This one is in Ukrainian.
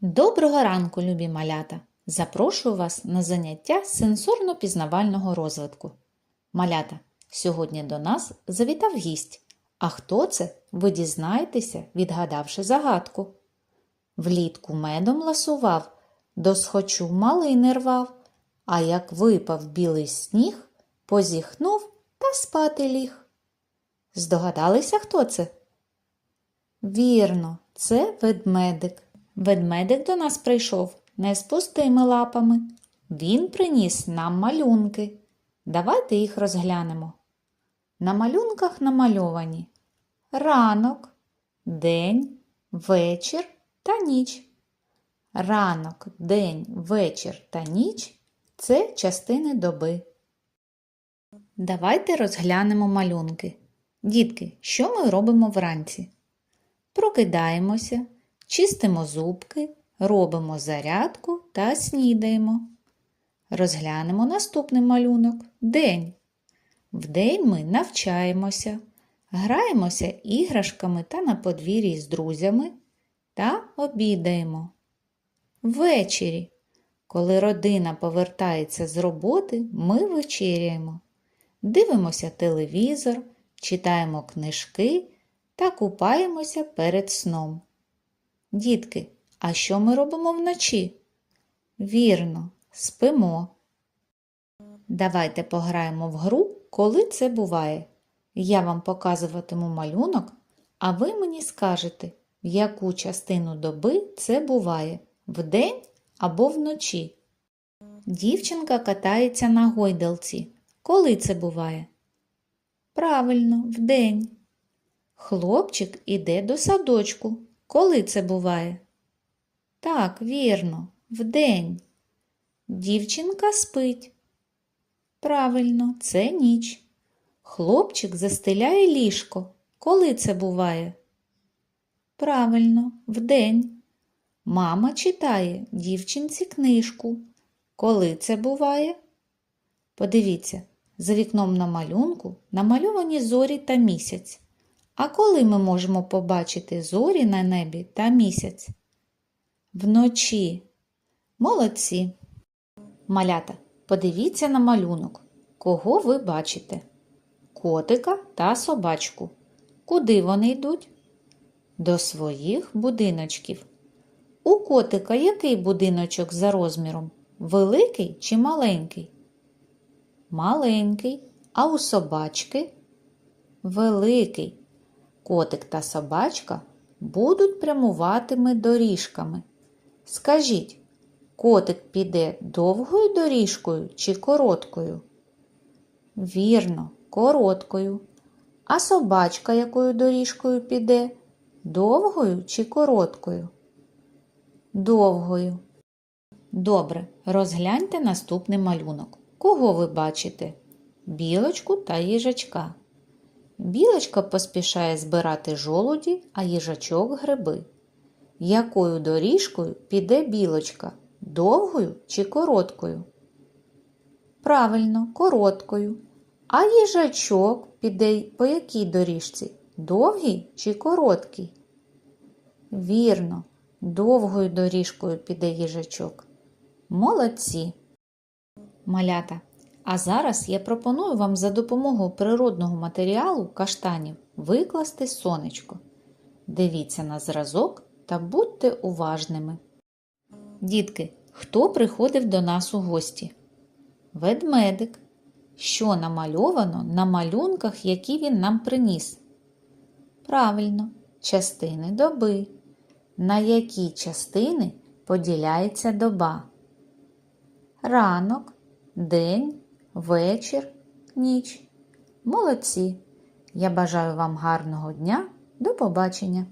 Доброго ранку, любі малята! Запрошую вас на заняття сенсорно-пізнавального розвитку. Малята, сьогодні до нас завітав гість. А хто це, ви дізнаєтеся, відгадавши загадку. Влітку медом ласував, до схочу малини рвав, а як випав білий сніг, позіхнув та спати ліг. Здогадалися, хто це? Вірно, це ведмедик. Ведмедик до нас прийшов не з пустими лапами. Він приніс нам малюнки. Давайте їх розглянемо. На малюнках намальовані ранок, день, вечір та ніч. Ранок, день, вечір та ніч це частини доби. Давайте розглянемо малюнки. Дітки, що ми робимо вранці? Прокидаємося, чистимо зубки, робимо зарядку та снідаємо. Розглянемо наступний малюнок день. Вдень ми навчаємося, граємося іграшками та на подвір'ї з друзями та обідаємо. Ввечері, коли родина повертається з роботи, ми вечеряємо, дивимося телевізор, читаємо книжки та купаємося перед сном. Дітки, а що ми робимо вночі? Вірно, спимо. Давайте пограємо в гру, коли це буває. Я вам показуватиму малюнок, а ви мені скажете, в яку частину доби це буває вдень або вночі. Дівчинка катається на гойдалці. Коли це буває? Правильно, вдень. Хлопчик іде до садочку. Коли це буває? Так, вірно, вдень. Дівчинка спить. Правильно, це ніч. Хлопчик застеляє ліжко. Коли це буває? Правильно, вдень. Мама читає дівчинці книжку. Коли це буває? Подивіться, за вікном на малюнку намальовані зорі та місяць. А коли ми можемо побачити зорі на небі та місяць? Вночі. Молодці. Малята, подивіться на малюнок. Кого ви бачите? Котика та собачку. Куди вони йдуть? До своїх будиночків. У котика який будиночок за розміром? Великий чи маленький? Маленький. А у собачки? Великий. Котик та собачка будуть прямуватими доріжками. Скажіть, котик піде довгою доріжкою чи короткою? Вірно, короткою. А собачка якою доріжкою піде? Довгою чи короткою? Довгою. Добре, розгляньте наступний малюнок. Кого ви бачите? Білочку та їжачка. Білочка поспішає збирати жолуді, а їжачок гриби. Якою доріжкою піде білочка? Довгою чи короткою? Правильно, короткою. А їжачок піде по якій доріжці? Довгій чи короткій? Вірно, довгою доріжкою піде їжачок. Молодці. Малята. А зараз я пропоную вам за допомогою природного матеріалу каштанів викласти сонечко. Дивіться на зразок та будьте уважними. Дітки, хто приходив до нас у гості? Ведмедик. Що намальовано на малюнках, які він нам приніс? Правильно, частини доби. На які частини поділяється доба? Ранок, день, вечір, ніч. Молодці! Я бажаю вам гарного дня. До побачення!